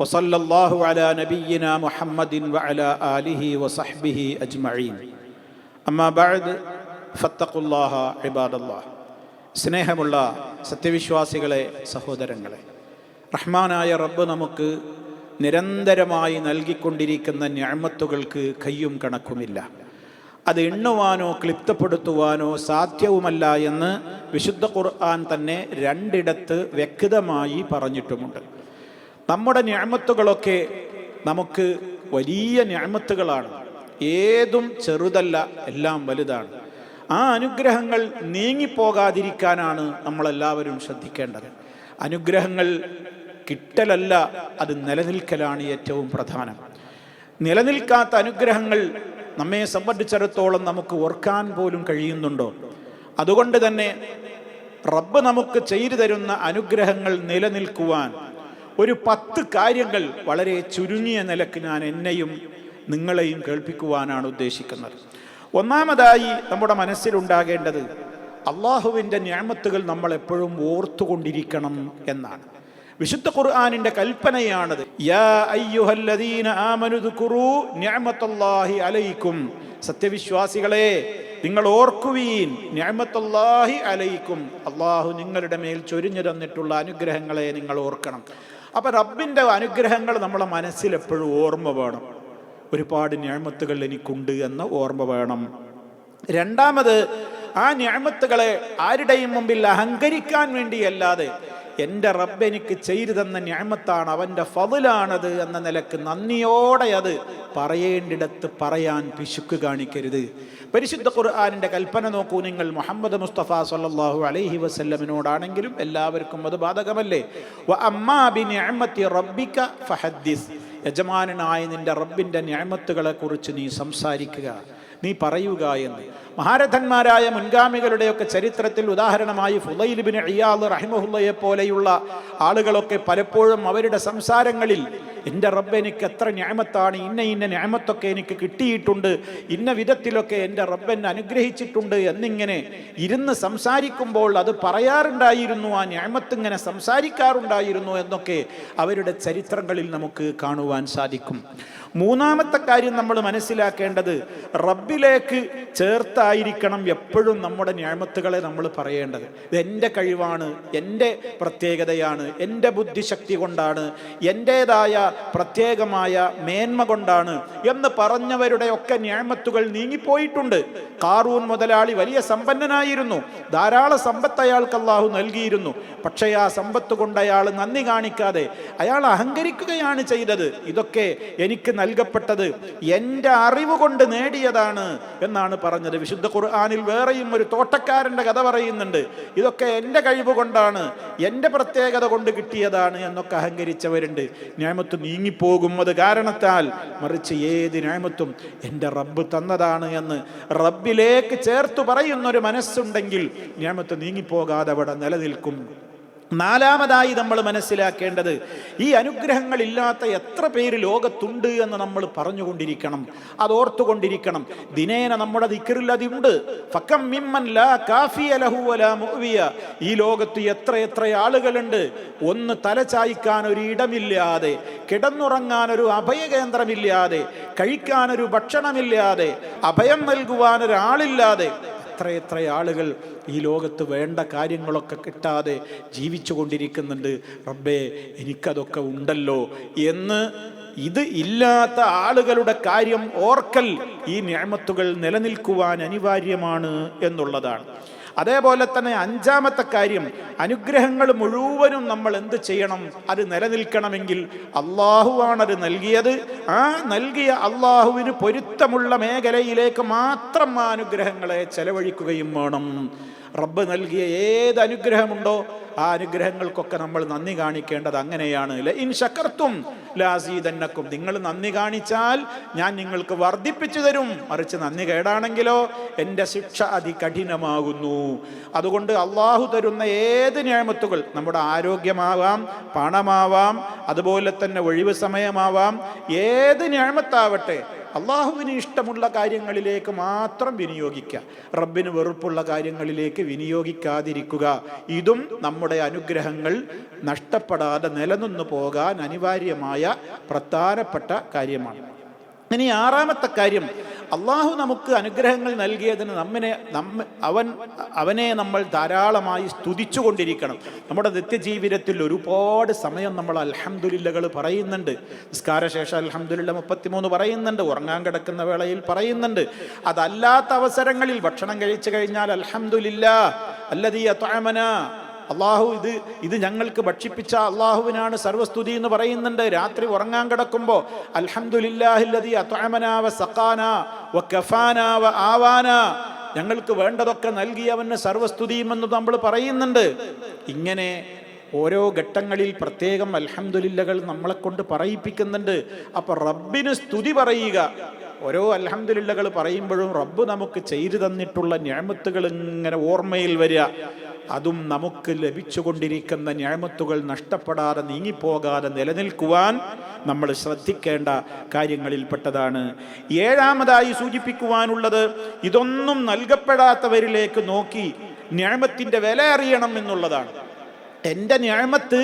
وصلى الله على نبينا محمد وعلى آله وصحبه أجمعين أما بعد فاتقوا الله عباد الله സ്നേഹമുള്ള സത്യവിശ്വാസികളെ സഹോദരങ്ങളെ റഹ്മാനായ റബ്ബ് നമുക്ക് നിരന്തരമായി നൽകിക്കൊണ്ടിരിക്കുന്ന ഞാമത്തുകൾക്ക് കയ്യും കണക്കുമില്ല അത് എണ്ണുവാനോ ക്ലിപ്തപ്പെടുത്തുവാനോ സാധ്യവുമല്ല എന്ന് വിശുദ്ധ ഖുർആൻ തന്നെ രണ്ടിടത്ത് വ്യക്തമായി പറഞ്ഞിട്ടുമുണ്ട് നമ്മുടെ ഞാമത്തുകളൊക്കെ നമുക്ക് വലിയ ഞാമത്തുകളാണ്. ഏതും ചെറുതല്ല എല്ലാം വലുതാണ്. ആ അനുഗ്രഹങ്ങൾ നീങ്ങിപ്പോകാതിരിക്കാനാണ് നമ്മളെല്ലാവരും ശ്രദ്ധിക്കേണ്ടത്. അനുഗ്രഹങ്ങൾ കിട്ടലല്ല അത് നിലനിൽക്കലാണ് ഏറ്റവും പ്രധാനം. നിലനിൽക്കാത്ത അനുഗ്രഹങ്ങൾ നമ്മെ സംബന്ധിച്ചിടത്തോളം നമുക്ക് ഓർക്കാൻ പോലും കഴിയുന്നുണ്ടോ? അതുകൊണ്ട് തന്നെ റബ്ബ് നമുക്ക് ചെയ്തു തരുന്ന അനുഗ്രഹങ്ങൾ നിലനിൽക്കുവാൻ ഒരു പത്ത് കാര്യങ്ങൾ വളരെ ചുരുങ്ങിയ നിലയ്ക്ക് ഞാൻ എന്നെയും നിങ്ങളെയും കേൾപ്പിക്കുവാനാണ് ഉദ്ദേശിക്കുന്നത്. ഒന്നാമതായി നമ്മുടെ മനസ്സിലുണ്ടാകേണ്ടത് അള്ളാഹുവിന്റെ ഞാമത്തുകൾ നമ്മൾ എപ്പോഴും ഓർത്തുകൊണ്ടിരിക്കണം എന്നാണ്. വിശുദ്ധ ഖുർആാനിന്റെ കൽപ്പനയാണത്. അലൈക്കും. സത്യവിശ്വാസികളെ നിങ്ങൾ ഓർക്കുവീൻ നിഅമത്തുല്ലാഹി അലൈക്കും. അള്ളാഹു നിങ്ങളുടെ മേൽ ചൊരിഞ്ഞു തന്നിട്ടുള്ള അനുഗ്രഹങ്ങളെ നിങ്ങൾ ഓർക്കണം. അപ്പൊ റബ്ബിന്റെ അനുഗ്രഹങ്ങൾ നമ്മളെ മനസ്സിൽ എപ്പോഴും ഓർമ്മ വേണം. ഒരുപാട് ഞാമത്തുകൾ എനിക്കുണ്ട് എന്ന ഓർമ്മ വേണം. രണ്ടാമത് ആ ഞാമത്തുകളെ ആരുടെയും മുമ്പിൽ അഹങ്കരിക്കാൻ വേണ്ടിയല്ലാതെ എന്റെ റബ്ബ് എനിക്ക് ചെയ്തു തന്ന ഞാമത്താണ് അവന്റെ ഫതിലാണത് എന്ന നിലയ്ക്ക് നന്ദിയോടെ അത് പറയേണ്ടിടത്ത് പറയാൻ പിശുക്ക് കാണിക്കരുത്. പരിശുദ്ധ ഖുർആാനിന്റെ കൽപ്പന നോക്കൂ. നിങ്ങൾ മുഹമ്മദ് മുസ്തഫ സല്ലാഹു അലൈഹി വസ്ല്ലമിനോടാണെങ്കിലും എല്ലാവർക്കും അത് ബാധകമല്ലേ? റബ്ബിക ഫഹദ്ദിസ്. യജമാനായ നിന്റെ റബ്ബിന്റെ ഞാമത്തുകളെ കുറിച്ച് നീ സംസാരിക്കുക. നീ പറയുക എന്ന്. മഹാരഥന്മാരായ മുൻഗാമികളുടെയൊക്കെ ചരിത്രത്തിൽ ഉദാഹരണമായി ഫുലൈലിബിൻ അയ്യാൽ റഹിമഹുല്ലയെ പോലെയുള്ള ആളുകളൊക്കെ പലപ്പോഴും അവരുടെ സംസാരങ്ങളിൽ എന്റെ റബ്ബ് എനിക്ക് എത്ര ഞാമത്താണ് ഇന്ന ഇന്ന ഞാമത്തൊക്കെ എനിക്ക് കിട്ടിയിട്ടുണ്ട് ഇന്ന വിധത്തിലൊക്കെ എന്റെ റബ്ബ് എന്നെ അനുഗ്രഹിച്ചിട്ടുണ്ട് എന്നിങ്ങനെ ഇരുന്ന് സംസാരിക്കുമ്പോൾ അത് പറയാറുണ്ടായിരുന്നു ആ ഞാമത്ത് ഇങ്ങനെ സംസാരിക്കാറുണ്ടായിരുന്നു എന്നൊക്കെ അവരുടെ ചരിത്രങ്ങളിൽ നമുക്ക് കാണുവാൻ സാധിക്കും. മൂന്നാമത്തെ കാര്യം നമ്മൾ മനസ്സിലാക്കേണ്ടത് റബ്ബിലേക്ക് ചേർത്തായിരിക്കണം എപ്പോഴും നമ്മുടെ ഞാമത്തുകളെ നമ്മൾ പറയേണ്ടത്. ഇത് എന്റെ കഴിവാണ് എന്റെ പ്രത്യേകതയാണ് എന്റെ ബുദ്ധിശക്തി കൊണ്ടാണ് എന്റേതായ പ്രത്യേകമായ മേന്മ കൊണ്ടാണ് എന്ന് പറഞ്ഞവരുടെ ഒക്കെ ഞാമത്തുകൾ നീങ്ങിപ്പോയിട്ടുണ്ട്. കാറൂൻ മുതലാളി വലിയ സമ്പന്നനായിരുന്നു. ധാരാളം സമ്പത്ത് അയാൾക്ക് അള്ളാഹു നൽകിയിരുന്നു. പക്ഷേ ആ സമ്പത്ത് കൊണ്ട് അയാൾ നന്ദി കാണിക്കാതെ അയാൾ അഹങ്കരിക്കുകയാണ് ചെയ്തത്. ഇതൊക്കെ എനിക്ക് നൽകപ്പെട്ടത് എന്റെ അറിവ് കൊണ്ട് നേടിയതാണ് എന്നാണ് പറഞ്ഞത്. വിശുദ്ധ ഖുർആാനിൽ വേറെയും ഒരു തോട്ടക്കാരന്റെ കഥ പറയുന്നുണ്ട്. ഇതൊക്കെ എന്റെ കഴിവ് കൊണ്ടാണ് എന്റെ പ്രത്യേകത കൊണ്ട് കിട്ടിയതാണ് എന്നൊക്കെ അഹങ്കരിച്ചവരുണ്ട്. ഞാമത്ത് നീങ്ങിപ്പോകും. അത് കാരണത്താൽ മറിച്ച് ഏത് ഞാമത്തും എന്റെ റബ്ബ് തന്നതാണ് എന്ന് റബ്ബിലേക്ക് ചേർത്ത് പറയുന്നൊരു മനസ്സുണ്ടെങ്കിൽ ഞാമത്ത് നീങ്ങിപ്പോകാതെ അവിടെ നിലനിൽക്കും. നാലാമതായി നമ്മൾ മനസ്സിലാക്കേണ്ടത് ഈ അനുഗ്രഹങ്ങളില്ലാത്ത എത്ര പേര് ലോകത്തുണ്ട് എന്ന് നമ്മൾ പറഞ്ഞുകൊണ്ടിരിക്കണം. അതോർത്തുകൊണ്ടിരിക്കണം. ദിനേന നമ്മുടെ ദിക്കറിൽ ലാ കാഫിയ ലഹു വലാ ഈ ലോകത്ത് എത്ര എത്ര ആളുകളുണ്ട്. ഒന്ന് തലചായ്ക്കാൻ ഒരു ഇടമില്ലാതെ കിടന്നുറങ്ങാൻ ഒരു അഭയകേന്ദ്രമില്ലാതെ കഴിക്കാനൊരു ഭക്ഷണമില്ലാതെ അഭയം നൽകുവാൻ ഒരാളില്ലാതെ എത്രയെത്ര ആളുകൾ ഈ ലോകത്ത് വേണ്ട കാര്യങ്ങളൊക്കെ കിട്ടാതെ ജീവിച്ചു കൊണ്ടിരിക്കുന്നുണ്ട് റബ്ബേ എനിക്കതൊക്കെ ഉണ്ടല്ലോ എന്ന് ഇത് ഇല്ലാത്ത ആളുകളുടെ കാര്യം ഓർക്കൽ ഈ ഞാമത്തുകൾ നിലനിൽക്കുവാൻ അനിവാര്യമാണ് എന്നുള്ളതാണ്. അതേപോലെ തന്നെ അഞ്ചാമത്തെ കാര്യം അനുഗ്രഹങ്ങൾ മുഴുവനും നമ്മൾ എന്ത് ചെയ്യണം? അത് നിലനിൽക്കണമെങ്കിൽ അള്ളാഹുവാണ് അത് നൽകിയത്. ആ നൽകിയ അള്ളാഹുവിന് പൊരുത്തമുള്ള മേഖലയിലേക്ക് മാത്രം ആ അനുഗ്രഹങ്ങളെ ചെലവഴിക്കുകയും വേണം. റബ്ബ് നൽകിയ ഏത് അനുഗ്രഹമുണ്ടോ ആ അനുഗ്രഹങ്ങൾക്കൊക്കെ നമ്മൾ നന്ദി കാണിക്കേണ്ടത് അങ്ങനെയാണ്. ഇൻ ശക്കർത്തും ലാസീതന്നക്കും നിങ്ങൾ നന്ദി കാണിച്ചാൽ ഞാൻ നിങ്ങൾക്ക് വർദ്ധിപ്പിച്ചു തരും. മറിച്ച് നന്ദി കേടാണെങ്കിലോ എന്റെ ശിക്ഷ അതികഠിനമാകുന്നു. അതുകൊണ്ട് അള്ളാഹു തരുന്ന ഏത് ഞാമത്തുകൾ നമ്മുടെ ആരോഗ്യമാവാം പണമാവാം അതുപോലെ തന്നെ ഒഴിവ് സമയമാവാം ഏത് ഞാമത്താവട്ടെ അള്ളാഹുവിന് ഇഷ്ടമുള്ള കാര്യങ്ങളിലേക്ക് മാത്രം വിനിയോഗിക്കുക റബ്ബിന് വെറുപ്പുള്ള കാര്യങ്ങളിലേക്ക് വിനിയോഗിക്കാതിരിക്കുക. ഇതും നമ്മുടെ അനുഗ്രഹങ്ങൾ നഷ്ടപ്പെടാതെ നിലനിന്നു പോകാൻ അനിവാര്യമായ പ്രധാനപ്പെട്ട കാര്യമാണ്. ഇനി ആറാമത്തെ കാര്യം അള്ളാഹു നമുക്ക് അനുഗ്രഹങ്ങൾ നൽകിയതിന് നമ്മിനെ നമ്മ അവൻ അവനെ നമ്മൾ ധാരാളമായി സ്തുതിച്ചുകൊണ്ടിരിക്കണം. നമ്മുടെ നിത്യജീവിതത്തിൽ ഒരുപാട് സമയം നമ്മൾ അലഹമുല്ലകൾ പറയുന്നുണ്ട്. നിസ്കാരശേഷം അലഹമുല്ല മുപ്പത്തിമൂന്ന് പറയുന്നുണ്ട്. ഉറങ്ങാൻ കിടക്കുന്ന വേളയിൽ പറയുന്നുണ്ട്. അതല്ലാത്ത അവസരങ്ങളിൽ ഭക്ഷണം കഴിച്ചു കഴിഞ്ഞാൽ അലഹമുല്ല അല്ലതീ അത്വമന അള്ളാഹു ഇത് ഇത് ഞങ്ങൾക്ക് ഭക്ഷിപ്പിച്ച അള്ളാഹുവിനാണ് സർവസ്തുതി എന്ന് പറയുന്നുണ്ട്. രാത്രി ഉറങ്ങാൻ കിടക്കുമ്പോൾ അൽഹംദുലില്ലാഹില്ലതി അത്വമനാവ സക്കാന വ കഫാന വ ആവാന. ഞങ്ങൾക്ക് വേണ്ടതൊക്കെ നൽകിയവന് സർവസ്തുതിയുമെന്ന് നമ്മൾ പറയുന്നുണ്ട്. ഇങ്ങനെ ഓരോ ഘട്ടങ്ങളിൽ പ്രത്യേകം അൽഹംദുലില്ലകൾ നമ്മളെ കൊണ്ട് പറയിപ്പിക്കുന്നുണ്ട്. അപ്പൊ റബ്ബിന് സ്തുതി പറയുക. ഓരോ അൽഹംദുലില്ലകൾ പറയുമ്പോഴും റബ്ബ് നമുക്ക് ചെയ്തു തന്നിട്ടുള്ള ഞാമത്തുകൾ ഇങ്ങനെ ഓർമ്മയിൽ വരിക. അതും നമുക്ക് ലഭിച്ചുകൊണ്ടിരിക്കുന്ന ഞാമത്തുകൾ നഷ്ടപ്പെടാതെ നീങ്ങിപ്പോകാതെ നിലനിൽക്കുവാൻ നമ്മൾ ശ്രദ്ധിക്കേണ്ട കാര്യങ്ങളിൽപ്പെട്ടതാണ്. ഏഴാമതായി സൂചിപ്പിക്കുവാനുള്ളത് ഇതൊന്നും നൽകപ്പെടാത്തവരിലേക്ക് നോക്കി ഞാമത്തിന്റെ വില അറിയണം എന്നുള്ളതാണ്. എന്റെ ഞാമത്ത്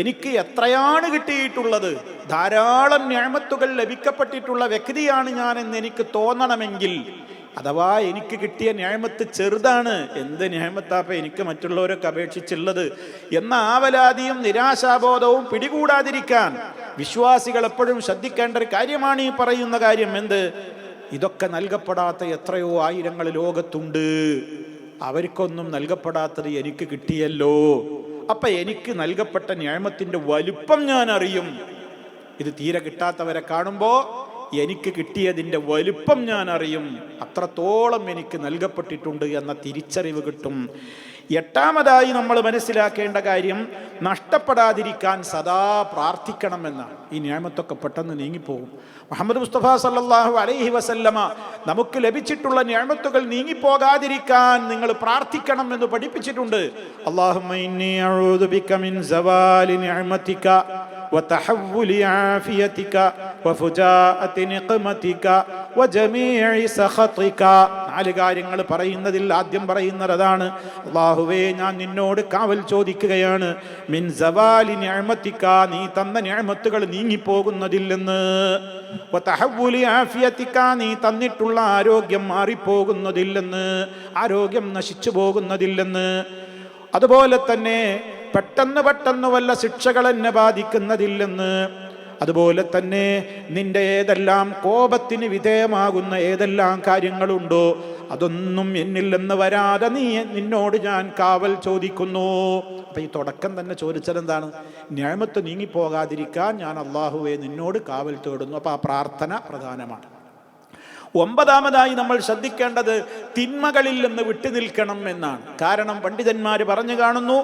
എനിക്ക് എത്രയാണ് കിട്ടിയിട്ടുള്ളത്? ധാരാളം ഞാമത്തുകൾ ലഭിക്കപ്പെട്ടിട്ടുള്ള വ്യക്തിയാണ് ഞാൻ എന്ന് എനിക്ക് തോന്നണമെങ്കിൽ അഥവാ എനിക്ക് കിട്ടിയ ന്യായമത്ത് ചെറുതാണ് എന്ത് ന്യായമത്താപ്പ എനിക്ക് മറ്റുള്ളവരൊക്കെ അപേക്ഷിച്ചുള്ളത്? എന്ന ആവലാതിയും നിരാശാബോധവും പിടികൂടാതിരിക്കാൻ വിശ്വാസികൾ എപ്പോഴും ശ്രദ്ധിക്കേണ്ട ഒരു കാര്യമാണ് ഈ പറയുന്ന കാര്യം. എന്ത്? ഇതൊക്കെ നൽകപ്പെടാത്ത എത്രയോ ആയിരങ്ങൾ ലോകത്തുണ്ട്. അവർക്കൊന്നും നൽകപ്പെടാത്തത് എനിക്ക് കിട്ടിയല്ലോ. അപ്പൊ എനിക്ക് നൽകപ്പെട്ട ന്യായമത്തിന്റെ വലുപ്പം ഞാൻ അറിയും ഇത് തീരെ കിട്ടാത്തവരെ കാണുമ്പോൾ എനിക്ക് കിട്ടിയതിന്റെ വലുപ്പം ഞാൻ അറിയും അത്രത്തോളം എനിക്ക് നൽകപ്പെട്ടിട്ടുണ്ട് എന്ന തിരിച്ചറിവ് കിട്ടും. എട്ടാമതായി നമ്മൾ മനസ്സിലാക്കേണ്ട കാര്യം നഷ്ടപ്പെടാതിരിക്കാൻ സദാ പ്രാർത്ഥിക്കണമെന്നാണ്. ഈ ന്യായമത്തൊക്കെ പെട്ടെന്ന് നീങ്ങിപ്പോകും. മുഹമ്മദ് മുസ്തഫ സല്ലാഹു അലൈഹി വസല്ലമ നമുക്ക് ലഭിച്ചിട്ടുള്ള ന്യായമത്തുകൾ നീങ്ങിപ്പോകാതിരിക്കാൻ നിങ്ങൾ പ്രാർത്ഥിക്കണം എന്ന് പഠിപ്പിച്ചിട്ടുണ്ട്. وتحول عافيتك وفجاءة نقمتك وجميع سخطك നാല് കാര്യങ്ങൾ പറയുന്നതിൽ ആദ്യം പറയുന്നത് അതാണ് അള്ളാഹുവേ ഞാൻ നിന്നോട് കാവൽ ചോദിക്കുകയാണ് മിൻ സവാലി ഞാമത്തിക്ക നീ തന്ന ഞാമത്തുകൾ നീങ്ങിപ്പോകുന്നതില്ലെന്ന് നീ തന്നിട്ടുള്ള ആരോഗ്യം മാറിപ്പോകുന്നതില്ലെന്ന് ആരോഗ്യം നശിച്ചു പോകുന്നതില്ലെന്ന് അതുപോലെ തന്നെ പെട്ടെന്ന് പെട്ടെന്ന് വല്ല ശിക്ഷകൾ എന്നെ ബാധിക്കുന്നതില്ലെന്ന്. അതുപോലെ തന്നെ നിന്റെ ഏതെല്ലാം കോപത്തിന് വിധേയമാകുന്ന ഏതെല്ലാം കാര്യങ്ങളുണ്ടോ അതൊന്നും എന്നിൽ നിന്ന് വരാതെ നീ നിന്നോട് ഞാൻ കാവൽ ചോദിക്കുന്നു. അപ്പൊ ഈ തുടക്കം തന്നെ ചോദിച്ചതെന്താണ്? ഞാമത്ത് നീങ്ങിപ്പോകാതിരിക്കാൻ ഞാൻ അള്ളാഹുവെ നിന്നോട് കാവൽ തേടുന്നു. അപ്പൊ ആ പ്രാർത്ഥന പ്രധാനമാണ്. ഒമ്പതാമതായി നമ്മൾ ശ്രദ്ധിക്കേണ്ടത് തിന്മകളിൽ നിന്ന് വിട്ടു നിൽക്കണം എന്നാണ്. കാരണം പണ്ഡിതന്മാർ പറഞ്ഞു കാണുന്നു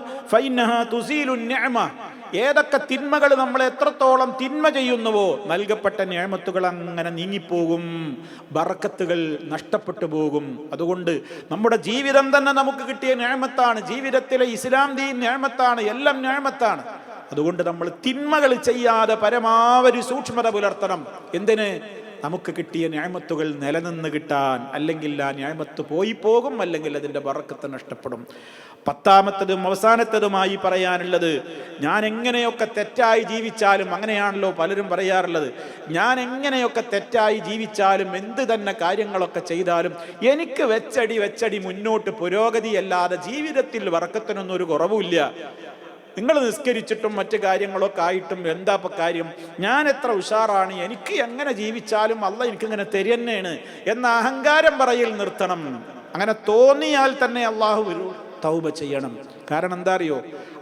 ഏതൊക്കെ തിന്മകൾ നമ്മൾ എത്രത്തോളം തിന്മ ചെയ്യുന്നുവോ നൽകപ്പെട്ട ഞാമത്തുകൾ അങ്ങനെ നീങ്ങിപ്പോകും ബറക്കത്തുകൾ നഷ്ടപ്പെട്ടു പോകും. അതുകൊണ്ട് നമ്മുടെ ജീവിതം തന്നെ നമുക്ക് കിട്ടിയ ഞാമത്താണ് ജീവിതത്തിലെ ഇസ്ലാം ദീൻ ഞാമത്താണ് എല്ലാം ഞാമത്താണ് അതുകൊണ്ട് നമ്മൾ തിന്മകൾ ചെയ്യാതെ പരമാവധി സൂക്ഷ്മത പുലർത്തണം. എന്തിന്? നമുക്ക് കിട്ടിയ ന്യായമത്തുകൾ നിലനിന്ന് കിട്ടാൻ അല്ലെങ്കിൽ ആ ന്യായമത്ത് പോയി പോകും അല്ലെങ്കിൽ അതിന്റെ വറക്കത്ത് നഷ്ടപ്പെടും. പത്താമത്തതും അവസാനത്തതുമായി പറയാനുള്ളത് ഞാൻ എങ്ങനെയൊക്കെ തെറ്റായി ജീവിച്ചാലും അങ്ങനെയാണല്ലോ പലരും പറയാറുള്ളത്. ഞാൻ എങ്ങനെയൊക്കെ തെറ്റായി ജീവിച്ചാലും എന്ത് തന്നെ കാര്യങ്ങളൊക്കെ ചെയ്താലും എനിക്ക് വെച്ചടി വെച്ചടി മുന്നോട്ട് പുരോഗതിയല്ലാതെ ജീവിതത്തിൽ വറക്കത്തിനൊന്നും ഒരു കുറവുമില്ല. നിങ്ങൾ നിസ്കരിച്ചിട്ടും മറ്റു കാര്യങ്ങളൊക്കെ ആയിട്ടും എന്താ ഇപ്പൊ കാര്യം? ഞാൻ എത്ര ഉഷാറാണ് എനിക്ക് എങ്ങനെ ജീവിച്ചാലും അല്ല എനിക്കിങ്ങനെ തരുന്നേണ് എന്ന അഹങ്കാരം പറയിൽ നിർത്തണം. അങ്ങനെ തോന്നിയാൽ തന്നെ അള്ളാഹു ഒരു തൗബ ചെയ്യണം. കാരണം എന്താ അറിയോ?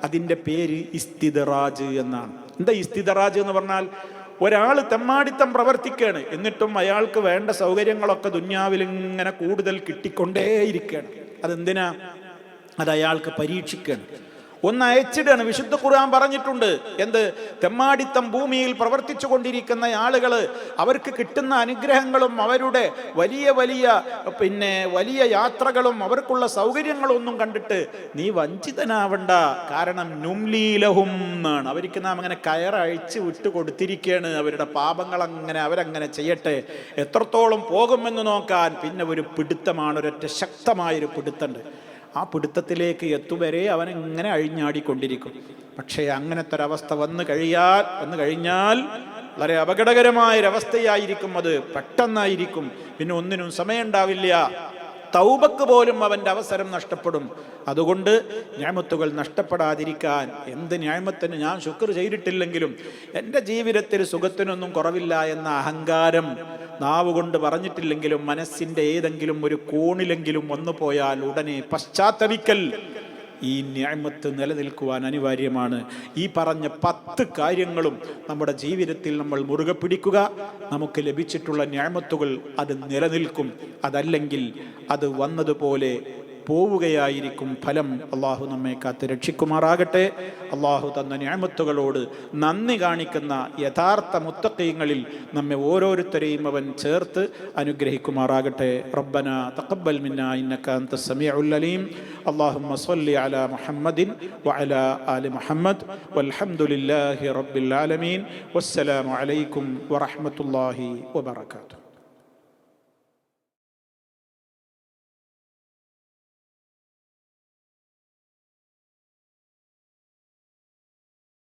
അതിന്റെ പേര് ഇസ്തിദറാജ് എന്നാണ്. എന്താ ഇസ്തിദറാജ് എന്ന് പറഞ്ഞാൽ? ഒരാൾ തെമ്മാടിത്തം പ്രവർത്തിക്കുകയാണ് എന്നിട്ടും അയാൾക്ക് വേണ്ട സൗകര്യങ്ങളൊക്കെ ദുന്യാവിൽ ഇങ്ങനെ കൂടുതൽ കിട്ടിക്കൊണ്ടേയിരിക്കുകയാണ് അതെന്തിനാ? അത് അയാൾക്ക് പരീക്ഷിക്കുകയാണ് ഒന്ന് അയച്ചിടാണ്. വിശുദ്ധ ഖുർആൻ പറഞ്ഞിട്ടുണ്ട്. എന്ത്? തെമ്മാടിത്തം ഭൂമിയിൽ പ്രവർത്തിച്ചു കൊണ്ടിരിക്കുന്ന ആളുകൾ അവർക്ക് കിട്ടുന്ന അനുഗ്രഹങ്ങളും അവരുടെ വലിയ വലിയ പിന്നെ വലിയ യാത്രകളും അവർക്കുള്ള സൗകര്യങ്ങളും ഒന്നും കണ്ടിട്ട് നീ വഞ്ചിതനാവണ്ട. കാരണം നുംലീലഹും എന്നാണ്. അവർക്ക് നാം അങ്ങനെ കയറഴിച്ച് വിട്ടു കൊടുത്തിരിക്കുകയാണ് അവരുടെ പാപങ്ങൾ അങ്ങനെ അവരങ്ങനെ ചെയ്യട്ടെ. എത്രത്തോളം പോകുമെന്ന് നോക്കാൻ പിന്നെ ഒരു പിടുത്തമാണ്. ഒരൊറ്റ ശക്തമായൊരു പിടുത്തുണ്ട്. ആ പിടുത്തത്തിലേക്ക് എത്തുവരെ അവൻ ഇങ്ങനെ അഴിഞ്ഞാടിക്കൊണ്ടിരിക്കും. പക്ഷേ അങ്ങനത്തെ ഒരവസ്ഥ വന്നു കഴിയാൽ വന്നു കഴിഞ്ഞാൽ വളരെ അപകടകരമായൊരവസ്ഥയായിരിക്കും അത്. പെട്ടെന്നായിരിക്കും. പിന്നെ ഒന്നിനും സമയമുണ്ടാവില്ല. തൗബക്ക് പോലും അവന്റെ അവസരം നഷ്ടപ്പെടും. അതുകൊണ്ട് ന്യായമത്തുകൾ നഷ്ടപ്പെടാതിരിക്കാൻ എന്ത് ന്യായമത്തിന് ഞാൻ ശുക്ർ ചെയ്തിട്ടില്ലെങ്കിലും എന്റെ ജീവിതത്തിൽ സുഖത്തിനൊന്നും കുറവില്ല എന്ന അഹങ്കാരം നാവ് കൊണ്ട് പറഞ്ഞിട്ടില്ലെങ്കിലും മനസ്സിന്റെ ഏതെങ്കിലും ഒരു കോണിലെങ്കിലും വന്നു പോയാൽ ഉടനെ പശ്ചാത്തപിക്കൽ. ഈ ന്യായമത്ത് നിലനിൽക്കുവാൻ അനിവാര്യമാണ്. ഈ പറഞ്ഞ പത്ത് കാര്യങ്ങളും നമ്മുടെ ജീവിതത്തിൽ നമ്മൾ മുറുകെ പിടിക്കുക. നമുക്ക് ലഭിച്ചിട്ടുള്ള ന്യായമത്തുകൾ അത് നിലനിൽക്കും. അതല്ലെങ്കിൽ അത് വന്നതുപോലെ പോവുകയായിരിക്കും ഫലം അള്ളാഹു നമ്മെ കാത്ത് രക്ഷിക്കുമാറാകട്ടെ അള്ളാഹു തന്ന ന്യാമത്തുകളോട് നന്ദി കാണിക്കുന്ന യഥാർത്ഥ മുത്തക്കയങ്ങളിൽ നമ്മെ ഓരോരുത്തരെയും അവൻ ചേർത്ത് അനുഗ്രഹിക്കുമാറാകട്ടെ റബ്ബന തഖബ്ബൽ മിന്ന ഇന്നക അൻത സമീഉൽ അലീം اللهم صل على محمد وعلى آل محمد والحمد لله رب العالمين والسلام عليكم ورحمة الله وبركاته